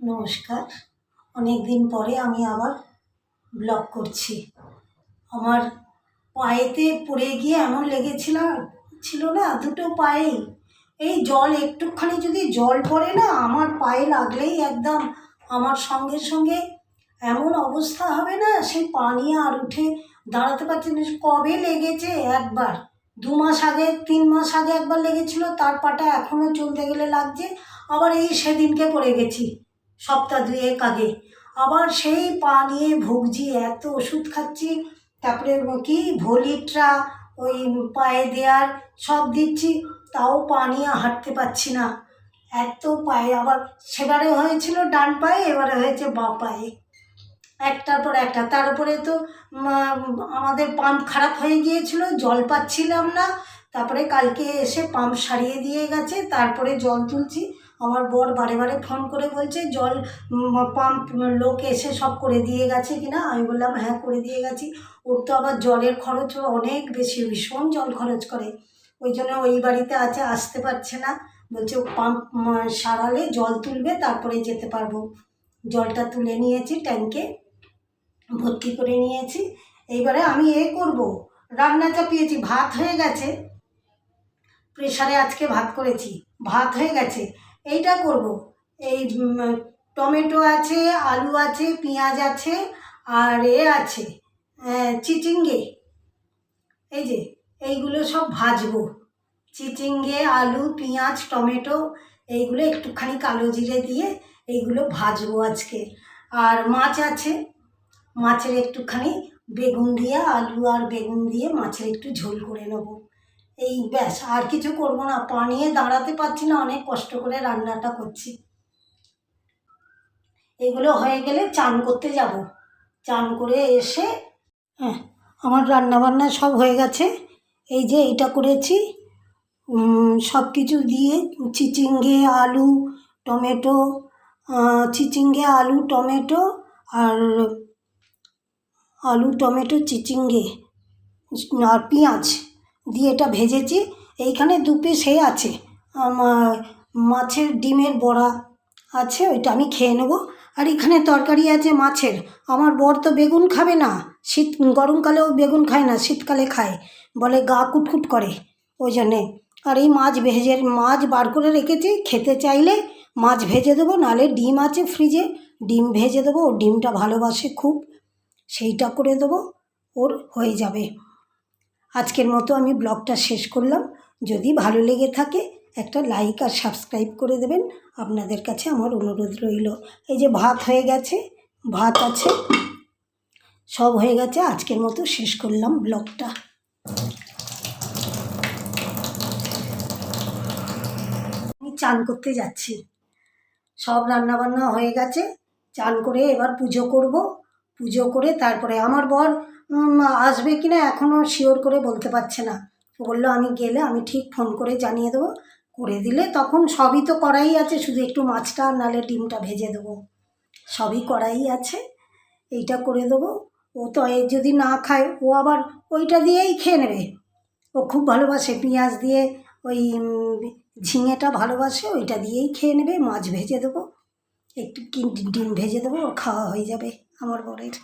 নমস্কার। অনেক দিন পরে আমি আবার ব্লগ করছি। আমার পায়েতে পড়ে গিয়ে এমন লেগেছিলাম ছিল না, দুটো পায়েই এই জল একটুখানি যদি জল পড়ে না, আমার পায়ে লাগলেই একদম আমার সঙ্গে সঙ্গে এমন অবস্থা হবে না সেই পানি আর উঠে দাঁড়াতে পারছি না। কবে লেগেছে একবার? দু মাস আগে, তিন মাস আগে একবার লেগেছিল, তার পাটা এখনও চলতে গেলে লাগছে। আবার এই সেদিনকে পড়ে গেছি। সপ্তাহ দুয়েক আগে। আবার সেই পা নিয়ে ভুগছি, এত ওষুধ খাচ্ছি। তারপরে কি ভলিট্রা ওই পায়ে দেওয়ার সব দিচ্ছি, তাও পা নিয়ে হাঁটতে পারছি না। এত পায়ে, আবার সেবারে হয়েছিল ডান পায়ে, এবারে হয়েছে বাঁ পায়ে। একটার পর একটা। তার উপরে তো আমাদের পাম্প খারাপ হয়ে গিয়েছিল, জল পাচ্ছিলাম না। তারপরে কালকে এসে পাম্প সারিয়ে দিয়ে গেছে, তারপরে জল তুলছি। আমার বর বারে বারে ফোন করে বলছে, জল পাম্প লোক এসে সব করে দিয়ে গেছে কিনা? আমি বললাম হ্যাঁ করে দিয়ে গেছি। ওর তো আবার জলের খরচ অনেক বেশি, ভীষণ জল খরচ করে। ওই জন্য ওই বাড়িতে আছে, আসতে পারছে না। বলছে পাম্প সারালে জল তুলবে, তারপরে যেতে পারব। জলটা তুলে নিয়েছি ট্যাঙ্কে ভর্তি করে নিয়েছি। এইবারে আমি এ করব। রান্না চাপিয়েছি, ভাত হয়ে গেছে। প্রেশারে আজকে ভাত করেছি, ভাত হয়ে গেছে। এইটা করব। এই টমেটো আছে আলু আছে পেঁয়াজ আছে আর এ আছে আহ, চিচিঙ্গে। এই যে এইগুলো সব ভাজবো। চিচিঙ্গে আলু পেঁয়াজ টমেটো এইগুলো একটুখানি কালো জিরে দিয়ে এইগুলো ভাজবো আজকে। আর মাছ আছে মাছের একটুখানি বেগুন দিয়ে আলু আর বেগুন দিয়ে মাছের একটু ঝোল করে নেব। এই ব্যাস, আর কিছু করব না। পা নিয়ে দাঁড়াতে পারছি না, অনেক কষ্ট করে রান্নাটা করছি। এগুলো হয়ে গেলে চান করতে যাব। চান করে এসে হ্যাঁ আমার রান্না বান্না সব হয়ে গেছে। এই যে এটা করেছি। সব কিছু দিয়ে চিচিঙ্গে, আলু, টমেটো চিচিঙ্গে, আলু, টমেটো আর আলু, টমেটো, চিচিঙ্গে, আর পেঁয়াজ। দিয়ে এটা ভেজেছি। এইখানে দু পিস এ আছে। মাছের ডিমের বড়া আছে, ওইটা আমি খেয়ে নেব। আর এখানে তরকারি আছে মাছের। আমার বর তো বেগুন খাবে না। শীত, গরমকালেও বেগুন খায় না, শীতকালে খায়। বলে গা কুটকুট করে, ওই জন্যে। আর এই মাছ ভেজে, মাছ বার করে রেখেছি, খেতে চাইলে মাছ ভেজে দেবো নাহলে ডিম আছে ফ্রিজে। ডিম ভেজে দেবো ও ডিমটা ভালোবাসে খুব। সেইটা করে দেবো, ওর হয়ে যাবে। আজকের মতো আমি ব্লগটা শেষ করলাম। যদি ভালো লেগে থাকে, একটা লাইক আর সাবস্ক্রাইব করে দেবেন। আপনাদের কাছে আমার অনুরোধ রইল। এই যে ভাত হয়ে গেছে, ভাত আছে, সব হয়ে গেছে। আজকের মতো শেষ করলাম ব্লগটা। আমি চান করতে যাচ্ছি। সব রান্নাবান্না হয়ে গেছে। চান করে এবার পুজো করব। পুজো করে তারপরে আমার বর আসবে কি না এখনও শিওর করে বলতে পারছে না। বলল, আমি গেলে আমি ঠিক ফোন করে জানিয়ে দেবো, করে দিলে তখন সবই তো করাই আছে, শুধু একটু মাছটা নালে ডিমটা ভেজে দেবো। সবই করাই আছে, এইটা করে দেবো। ও তো এ যদি না খায়, ও আবার ওইটা দিয়েই খেয়ে নেবে। ও খুব ভালোবাসে, পেঁয়াজ দিয়ে ওই ঝিঙেটা ভালোবাসে, ওইটা দিয়েই খেয়ে নেবে, মাছ ভেজে দেবো। একটু ডিম ভেজে দেবো ওর খাওয়া হয়ে যাবে। আমার বরের।